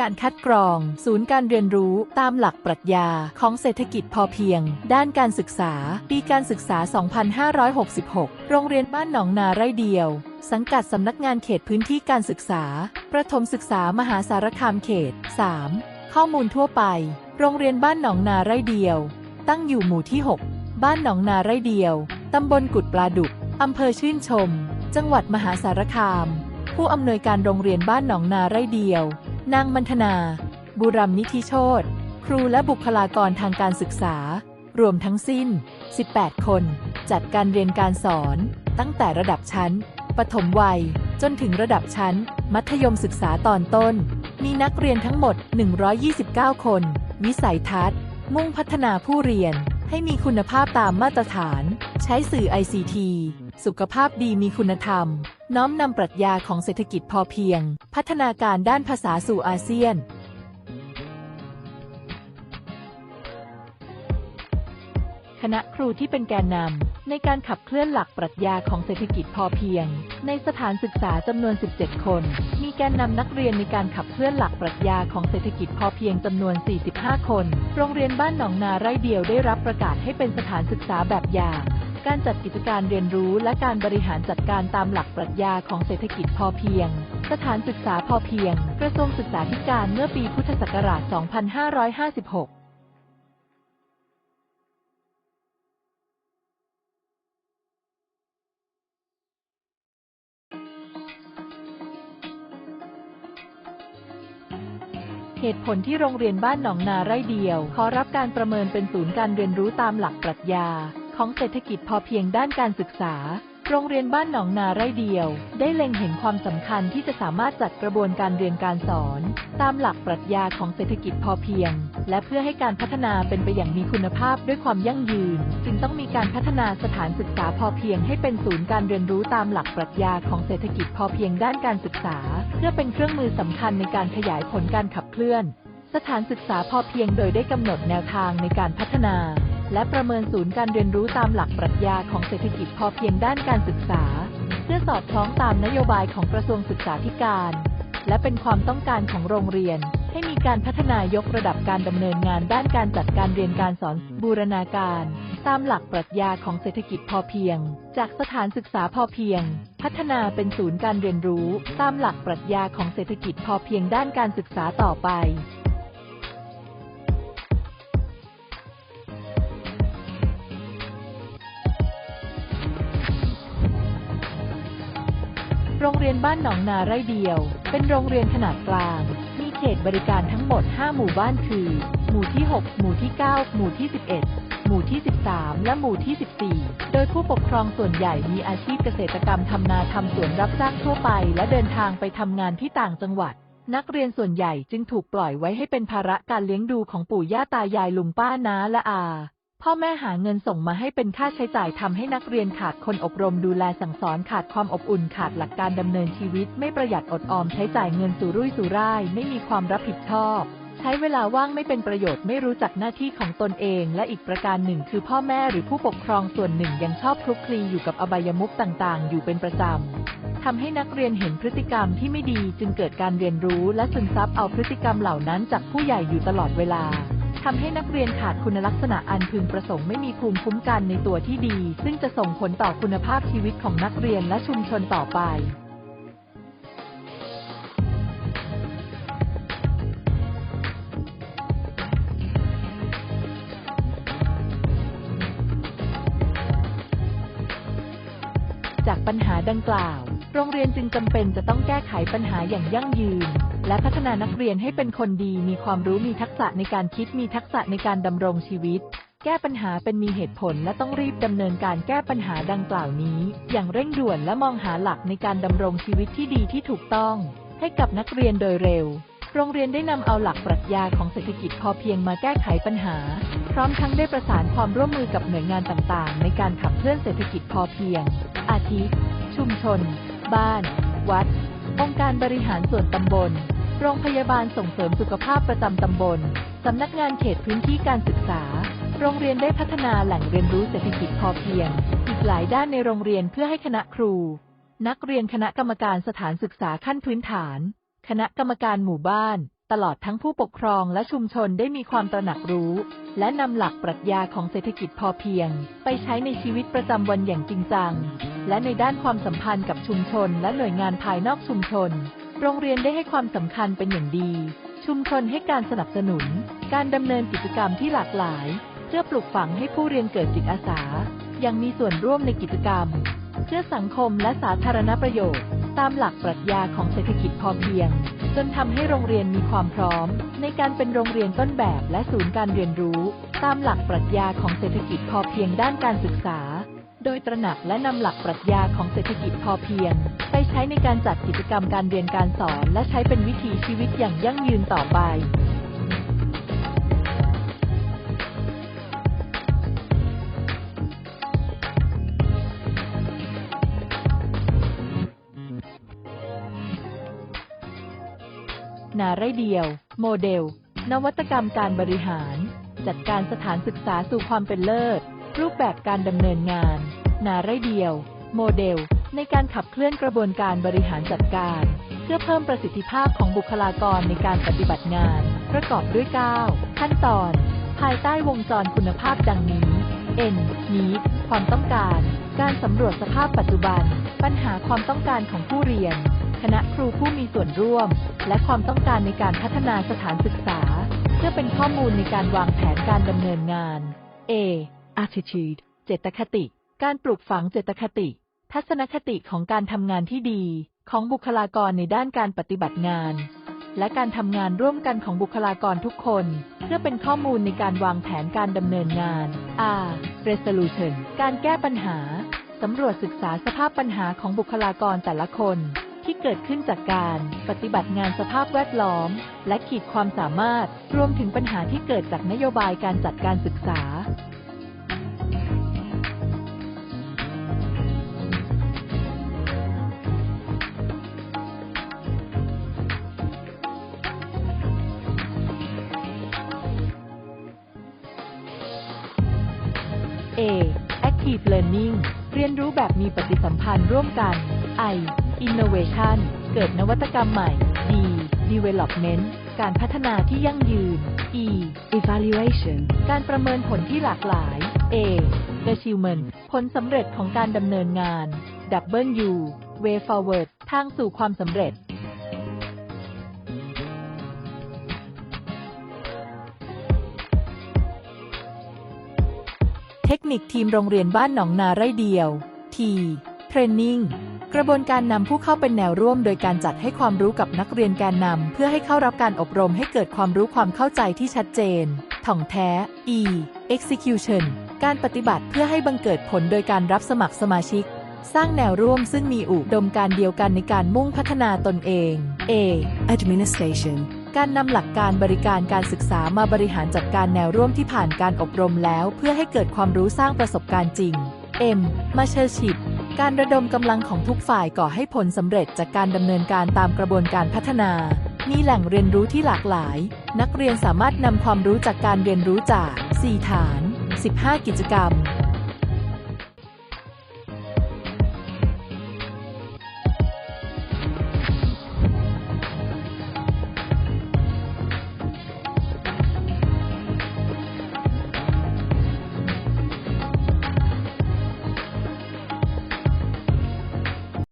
การคัดกรอง ศูนย์การเรียนรู้ตามหลักปรัชญาของเศรษฐกิจพอเพียง ด้านการศึกษา ปีการศึกษา 2566 โรงเรียนบ้านหนองนาไร่เดียว สังกัดสำนักงานเขตพื้นที่การศึกษา ประถมศึกษามหาสารคามเขต 3 ข้อมูลทั่วไป โรงเรียนบ้านหนองนาไร่เดียว ตั้งอยู่หมู่ที่ 6 บ้านหนองนาไร่เดียว ตำบลกุดปลาดุกอำเภอชื่นชม จังหวัดมหาสารคาม ผู้อำนวยการโรงเรียนบ้านหนองนาไร่เดียว นางมันธนา บุรัมนิธิโชตครูและบุคลากรทางการศึกษา รวมทั้งสิ้น 18 คน จัดการเรียนการสอน ตั้งแต่ระดับชั้น ปฐมวัย จนถึงระดับชั้น มัธยมศึกษาตอนต้น มีนักเรียนทั้งหมด 129 คน วิสัยทัศน์ มุ่งพัฒนาผู้เรียนให้มีคุณภาพตามมาตรฐาน ใช้สื่อ ICT สุขภาพดีมีคุณธรรม น้อมนำปรัชญาของเศรษฐกิจพอเพียง พัฒนาการด้านภาษาสู่อาเซียน คณะครูที่เป็นแกนนำในการขับเคลื่อนหลักปรัชญาของเศรษฐกิจพอเพียง ในสถานศึกษาจำนวน 17 คน มีแกนนำนักเรียนในการขับเคลื่อนหลักปรัชญาของเศรษฐกิจพอเพียงจำนวน 45 คน โรงเรียนบ้านหนองนาไร่เดียวได้รับประกาศให้เป็นสถานศึกษาแบบอย่าง การจัดกิจการเรียนรู้และการบริหารจัดการตามหลักปรัชญาของเศรษฐกิจพอเพียง สถานศึกษาพอเพียง กระทรวงศึกษาธิการเมื่อปีพุทธศักราช 2556เหตุผลที่โรงเรียนบ้านหนองนาไร่เดียว ขอรับการประเมินเป็นศูนย์การเรียนรู้ตามหลักปรัชญา ของเศรษฐกิจพอเพียงด้านการศึกษา โรงเรียนบ้านหนองนาไร่เดียว ได้เล็งเห็นความสำคัญที่จะสามารถจัดกระบวนการเรียนการสอน ตามหลักปรัชญาของเศรษฐกิจพอเพียง และเพื่อให้การพัฒนาเป็นไปอย่างมีคุณภาพด้วยความยั่งยืน จึงต้องมีการพัฒนาสถานศึกษาพอเพียงให้เป็นศูนย์การเรียนรู้ตามหลักปรัชญาของเศรษฐกิจพอเพียงด้านการศึกษา เพื่อเป็นเครื่องมือสำคัญในการขยายผลการขับเคลื่อน สถานศึกษาพอเพียงโดยได้กำหนดแนวทางในการพัฒนา และประเมินศูนย์การเรียนรู้ตามหลักปรัชญาของเศรษฐกิจพอเพียงด้านการศึกษา เพื่อสอดคล้องตามนโยบายของกระทรวงศึกษาธิการ และเป็นความต้องการของโรงเรียน ให้มีการพัฒนายกระดับการดำเนินงานด้านการจัดการเรียนการสอนบูรณาการ ตามหลักปรัชญาของเศรษฐกิจพอเพียง จากสถานศึกษาพอเพียง พัฒนาเป็นศูนย์การเรียนรู้ ตามหลักปรัชญาของเศรษฐกิจพอเพียงด้านการศึกษาต่อไป โรงเรียนบ้านหนองนาไร่เดียว เป็นโรงเรียนขนาดกลาง มีเขตบริการทั้งหมด 5 หมู่บ้านคือ หมู่ที่ 6 หมู่ที่ 9 หมู่ที่ 11 หมู่ที่ 13 และหมู่ที่ 14 โดยผู้ปกครองส่วนใหญ่มีอาชีพเกษตรกรรมทำนาทำสวนรับจ้างทั่วไป และเดินทางไปทำงานที่ต่างจังหวัด นักเรียนส่วนใหญ่จึงถูกปล่อยไว้ให้เป็นภาระการเลี้ยงดูของปู่ย่าตายายลุงป้าน้าและอา พ่อแม่หาเงินส่งมาให้เป็นค่าใช้จ่ายทำให้นักเรียนขาดคนอบรมดูแลสั่งสอนขาดความอบอุ่นขาดหลักการดำเนินชีวิต ไม่ประหยัดอดออมใช้จ่ายเงินสุรุ่ยสุร่าย ไม่มีความรับผิดชอบ ใช้เวลาว่างไม่เป็นประโยชน์ไม่รู้จักหน้าที่ของตนเอง และอีกประการหนึ่ง คือพ่อแม่หรือผู้ปกครองส่วนหนึ่งยังชอบคลุกคลีอยู่กับอบายมุขต่างๆ อยู่เป็นประจำทำให้นักเรียนเห็นพฤติกรรมที่ไม่ดีจึงเกิดการเรียนรู้และซึมซับเอาพฤติกรรมเหล่านั้นจากผู้ใหญ่อยู่ตลอดเวลา ทำให้นักเรียนขาดคุณลักษณะอันพึงประสงค์ไม่มีภูมิคุ้มกันในตัวที่ดี ซึ่งจะส่งผลต่อคุณภาพชีวิตของนักเรียนและชุมชนต่อไปจากปัญหาดังกล่าว โรงเรียนจึงจำเป็นจะต้องแก้ไขปัญหาอย่างยั่งยืน และพัฒนานักเรียนให้เป็นคนดี มีความรู้มีทักษะในการคิดมีทักษะในการดำรงชีวิต แก้ปัญหาเป็นมีเหตุผลและต้องรีบดำเนินการแก้ปัญหาดังกล่าวนี้ อย่างเร่งด่วนและมองหาหลักในการดำรงชีวิตที่ดีที่ถูกต้อง ให้กับนักเรียนโดยเร็วโรงเรียนได้นำเอาหลักปรัชญาของเศรษฐกิจพอเพียงมาแก้ไขปัญหา พร้อมทั้งได้ประสานความร่วมมือกับหน่วยงานต่างๆ ในการขับเคลื่อนเศรษฐกิจพอเพียง อาทิ ชุมชน บ้าน วัด องค์การบริหารส่วนตำบล โรงพยาบาลส่งเสริมสุขภาพประจำตำบล สำนักงานเขตพื้นที่การศึกษา โรงเรียนได้พัฒนาแหล่งเรียนรู้เศรษฐกิจพอเพียง อีกหลายด้านในโรงเรียนเพื่อให้คณะครู นักเรียนคณะกรรมการสถานศึกษาขั้นพื้นฐาน คณะกรรมการหมู่บ้าน ตลอดทั้งผู้ปกครองและชุมชนได้มีความตระหนักรู้ และนำหลักปรัชญาของเศรษฐกิจพอเพียง ไปใช้ในชีวิตประจำวันอย่างจริงจัง และในด้านความสัมพันธ์กับชุมชนและหน่วยงานภายนอกชุมชน โรงเรียนได้ให้ความสำคัญเป็นอย่างดี ชุมชนให้การสนับสนุน การดำเนินกิจกรรมที่หลากหลาย เพื่อปลูกฝังให้ผู้เรียนเกิดจิตอาสา ยังมีส่วนร่วมในกิจกรรม เพื่อสังคมและสาธารณประโยชน์ ตามหลักปรัชญาของเศรษฐกิจพอเพียง จนทำให้โรงเรียนมีความพร้อม ในการเป็นโรงเรียนต้นแบบและศูนย์การเรียนรู้ ตามหลักปรัชญาของเศรษฐกิจพอเพียงด้านการศึกษา โดยตระหนักและนำหลักปรัชญาของเศรษฐกิจพอเพียง ไปใช้ในการจัดกิจกรรมการเรียนการสอน และใช้เป็นวิถีชีวิตอย่างยั่งยืนต่อไปนาไรเดียว โมเดล นวัตกรรมการบริหาร จัดการสถานศึกษาสู่ความเป็นเลิศ รูปแบบการดำเนินงาน นาไรเดียว โมเดล ในการขับเคลื่อนกระบวนการบริหารจัดการ เพื่อเพิ่มประสิทธิภาพของบุคลากรในการปฏิบัติงาน ประกอบด้วย 9 ขั้นตอน ภายใต้วงจรคุณภาพดังนี้ N Need ความต้องการ การสำรวจสภาพปัจจุบัน ปัญหาความต้องการของผู้เรียน คณะครูผู้มีส่วนร่วม และความต้องการในการพัฒนาสถานศึกษา เพื่อเป็นข้อมูลในการวางแผนการดำเนินงาน A attitude เจตคติ การปลูกฝังเจตคติ ทัศนคติของการทำงานที่ดี ของบุคลากรในด้านการปฏิบัติงาน และการทำงานร่วมกันของบุคลากรทุกคน เพื่อเป็นข้อมูลในการวางแผนการดำเนินงาน R resolution การแก้ปัญหาสำรวจศึกษาสภาพปัญหาของบุคลากรแต่ละคนที่เกิดขึ้นจากการปฏิบัติงานสภาพแวดล้อม และขีดความสามารถ รวมถึงปัญหาที่เกิดจากนโยบายการจัดการศึกษา A Active Learning เรียนรู้แบบมีปฏิสัมพันธ์ร่วมกัน I Innovation เกิดนวัตกรรมใหม่ D Development การพัฒนาที่ยั่งยืน E evaluation, การประเมินผลที่หลากหลาย A Achievement ผลสำเร็จของการดำเนินงาน W Way Forward ทางสู่ความสำเร็จ ทคนิคทีมโรงเรียนบ้านหนองนาไร่เดียว T Training กระบวนการนำผู้เข้าเป็นแนวร่วม โดยการจัดให้ความรู้กับนักเรียนแกนนำเพื่อให้เข้ารับการอบรมให้เกิดความรู้ความเข้าใจที่ชัดเจน ถ่องแท้ E Execution การปฏิบัติเพื่อให้บังเกิดผลโดยการรับสมัครสมาชิก สร้างแนวร่วมซึ่งมีอุดมการเดียวกันในการมุ่งพัฒนาตนเอง A administration, การนำหลักการบริการการศึกษามาบริหารจัดการแนวร่วมที่ผ่านการอบรมแล้ว เพื่อให้เกิดความรู้สร้างประสบการณ์จริง M m a t e r s h i p การระดมกำลังของทุกฝ่ายก่อให้ผลสำเร็จจากการดำเนินการตามกระบวนการพัฒนา มีแหล่งเรียนรู้ที่หลากหลาย นักเรียนสามารถนำความรู้จากการเรียนรู้จาก 4 ฐาน 15 กิจกรรม